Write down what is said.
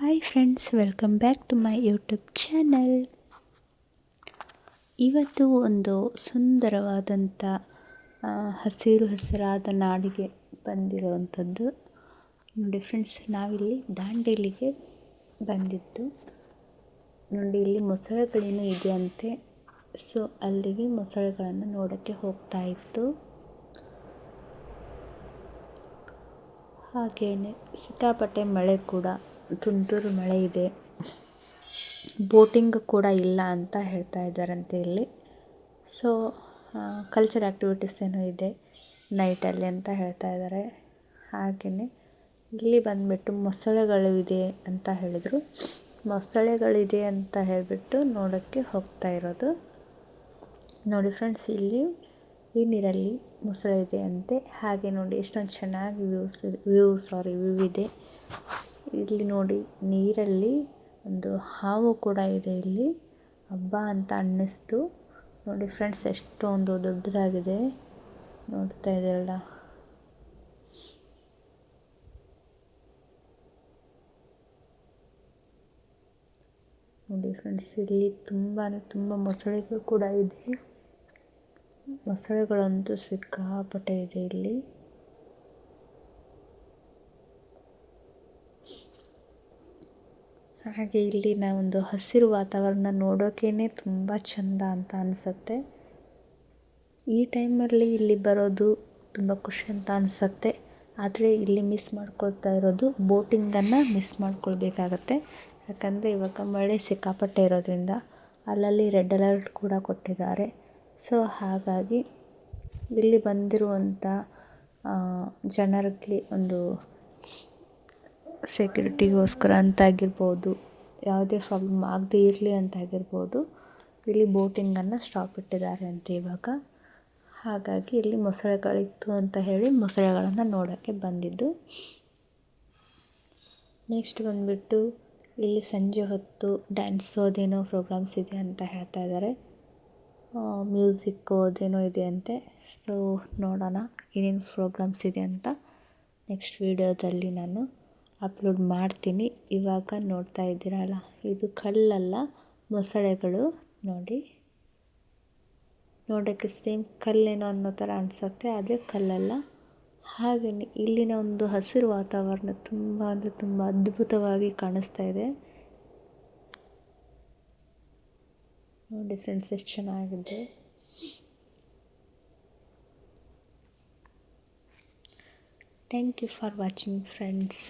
Hi friends welcome back to my YouTube channel ಇವತ್ತು ಒಂದು ಸುಂದರವಾದಂಥ ಹಸಿರು ಹಸಿರಾದ ನಾಡಿಗೆ ಬಂದಿರುವಂಥದ್ದು. ನೋಡಿ ಫ್ರೆಂಡ್ಸ್ ನಾವಿಲ್ಲಿ ದಾಂಡೇಲಿಗೆ ಬಂದಿದ್ದು. ನೋಡಿ, ಇಲ್ಲಿ ಮೊಸಳೆಗಳೇನು ಇದೆಯಂತೆ. ಸೊ ಅಲ್ಲಿಗೆ ಮೊಸಳೆಗಳನ್ನು ನೋಡೋಕ್ಕೆ ಹೋಗ್ತಾ ಇತ್ತು. ಹಾಗೆಯೇ ಸಿಕ್ಕಾಪಟ್ಟೆ ಮಳೆ ಕೂಡ ತುಂತುರು ಮಳೆ ಇದೆ. ಬೋಟಿಂಗ್ ಕೂಡ ಇಲ್ಲ ಅಂತ ಹೇಳ್ತಾ ಇದ್ದಾರಂತೆ ಇಲ್ಲಿ. ಸೊ ಕಲ್ಚರ್ ಆ್ಯಕ್ಟಿವಿಟೀಸ್ ಏನೋ ಇದೆ ನೈಟಲ್ಲಿ ಅಂತ ಹೇಳ್ತಾ ಇದ್ದಾರೆ. ಹಾಗೆಯೇ ಇಲ್ಲಿ ಬಂದುಬಿಟ್ಟು ಮೊಸಳೆಗಳು ಇದೆ ಅಂತ ಹೇಳಿದರು. ಮೊಸಳೆಗಳಿದೆ ಅಂತ ಹೇಳಿಬಿಟ್ಟು ನೋಡೋಕ್ಕೆ ಹೋಗ್ತಾ ಇರೋದು. ನೋಡಿ ಫ್ರೆಂಡ್ಸ್ ಇಲ್ಲಿ ಈ ನೀರಲ್ಲಿ ಮೊಸಳೆ ಇದೆ ಅಂತೆ. ಹಾಗೆ ನೋಡಿ ಎಷ್ಟೊಂದು ಚೆನ್ನಾಗಿ ವ್ಯೂಸ್ ವ್ಯೂ ಸಾರಿ ವ್ಯೂ ಇದೆ. ಇಲ್ಲಿ ನೋಡಿ ನೀರಲ್ಲಿ ಒಂದು ಹಾವು ಕೂಡ ಇದೆ ಇಲ್ಲಿ. ಹಬ್ಬ ಅಂತ ಅನ್ನಿಸ್ತು. ನೋಡಿ ಫ್ರೆಂಡ್ಸ್, ಎಷ್ಟೊಂದು ದೊಡ್ಡದಾಗಿದೆ. ನೋಡ್ತಾ ಇದ್ದೀರಲ್ಲ ನೋಡಿ ಫ್ರೆಂಡ್ಸ್, ಇಲ್ಲಿ ತುಂಬಾ ತುಂಬ ಮೊಸಳೆಗಳು ಕೂಡ ಇದೆ. ಮೊಸಳೆಗಳಂತೂ ಸಿಕ್ಕಾಪಟ್ಟೆ ಇದೆ ಇಲ್ಲಿ. ಹಾಗೆ ಇಲ್ಲಿನ ಒಂದು ಹಸಿರು ವಾತಾವರಣ ನೋಡೋಕ್ಕೇ ತುಂಬ ಚೆಂದ ಅಂತ ಅನಿಸುತ್ತೆ. ಈ ಟೈಮಲ್ಲಿ ಇಲ್ಲಿ ಬರೋದು ತುಂಬ ಖುಷಿ ಅಂತ ಅನಿಸುತ್ತೆ. ಆದರೆ ಇಲ್ಲಿ ಮಿಸ್ ಮಾಡ್ಕೊಳ್ತಾ ಇರೋದು ಬೋಟಿಂಗನ್ನು ಮಿಸ್ ಮಾಡ್ಕೊಳ್ಬೇಕಾಗತ್ತೆ. ಯಾಕಂದರೆ ಇವಾಗ ಮಳೆ ಸಿಕ್ಕಾಪಟ್ಟೆ ಇರೋದ್ರಿಂದ ಅಲ್ಲಲ್ಲಿ ರೆಡ್ ಅಲರ್ಟ್ ಕೂಡ ಕೊಟ್ಟಿದ್ದಾರೆ. ಸೊ ಹಾಗಾಗಿ ಇಲ್ಲಿ ಬಂದಿರುವಂಥ ಜನರಿಗೆ ಒಂದು ಸೆಕ್ಯೂರಿಟಿಗೋಸ್ಕರ ಅಂತಾಗಿರ್ಬೋದು, ಯಾವುದೇ ಪ್ರಾಬ್ಲಮ್ ಆಗದೇ ಇರಲಿ ಅಂತಾಗಿರ್ಬೋದು, ಇಲ್ಲಿ ಬೋಟಿಂಗನ್ನು ಸ್ಟಾಪ್ ಇಟ್ಟಿದ್ದಾರೆ ಅಂತ ಇವಾಗ. ಹಾಗಾಗಿ ಇಲ್ಲಿ ಮೊಸಳೆಗಳಿತ್ತು ಅಂತ ಹೇಳಿ ಮೊಸಳೆಗಳನ್ನು ನೋಡೋಕ್ಕೆ ಬಂದಿದ್ದು. ನೆಕ್ಸ್ಟ್ ಬಂದುಬಿಟ್ಟು ಇಲ್ಲಿ ಸಂಜೆ ಹೊತ್ತು ಡ್ಯಾನ್ಸ್ ಅದೇನೋ ಪ್ರೋಗ್ರಾಮ್ಸ್ ಇದೆ ಅಂತ ಹೇಳ್ತಾ ಇದ್ದಾರೆ. ಮ್ಯೂಸಿಕ್ಕು ಅದೇನೋ ಇದೆ ಅಂತೆ. ಸೊ ನೋಡೋಣ ಏನೇನು ಪ್ರೋಗ್ರಾಮ್ಸ್ ಇದೆ ಅಂತ ನೆಕ್ಸ್ಟ್ ವೀಡಿಯೋದಲ್ಲಿ ನಾನು. ಅಪ್ಲೋಡ್ ಮಾಡ್ತೀನಿ. ಇವಾಗ ನೋಡ್ತಾ ಇದ್ದೀರಲ್ಲ, ಇದು ಕಲ್ಲಲ್ಲ, ಮೊಸಳೆಗಳು ನೋಡಿ. ನೋಡೋಕ್ಕೆ ಸೇಮ್ ಕಲ್ಲೇನೋ ಅನ್ನೋ ಥರ ಅನಿಸುತ್ತೆ ಅದೇ ಕಲ್ಲಲ್ಲ. ಹಾಗೆಯೇ ಇಲ್ಲಿನ ಒಂದು ಹಸಿರು ವಾತಾವರಣ ತುಂಬ ಅಂದರೆ ತುಂಬ ಅದ್ಭುತವಾಗಿ ಕಾಣಿಸ್ತಾ ಇದೆ. ನೋಡಿ ಫ್ರೆಂಡ್ಸ್ ಎಷ್ಟು ಚೆನ್ನಾಗಿದೆ. Thank you for watching friends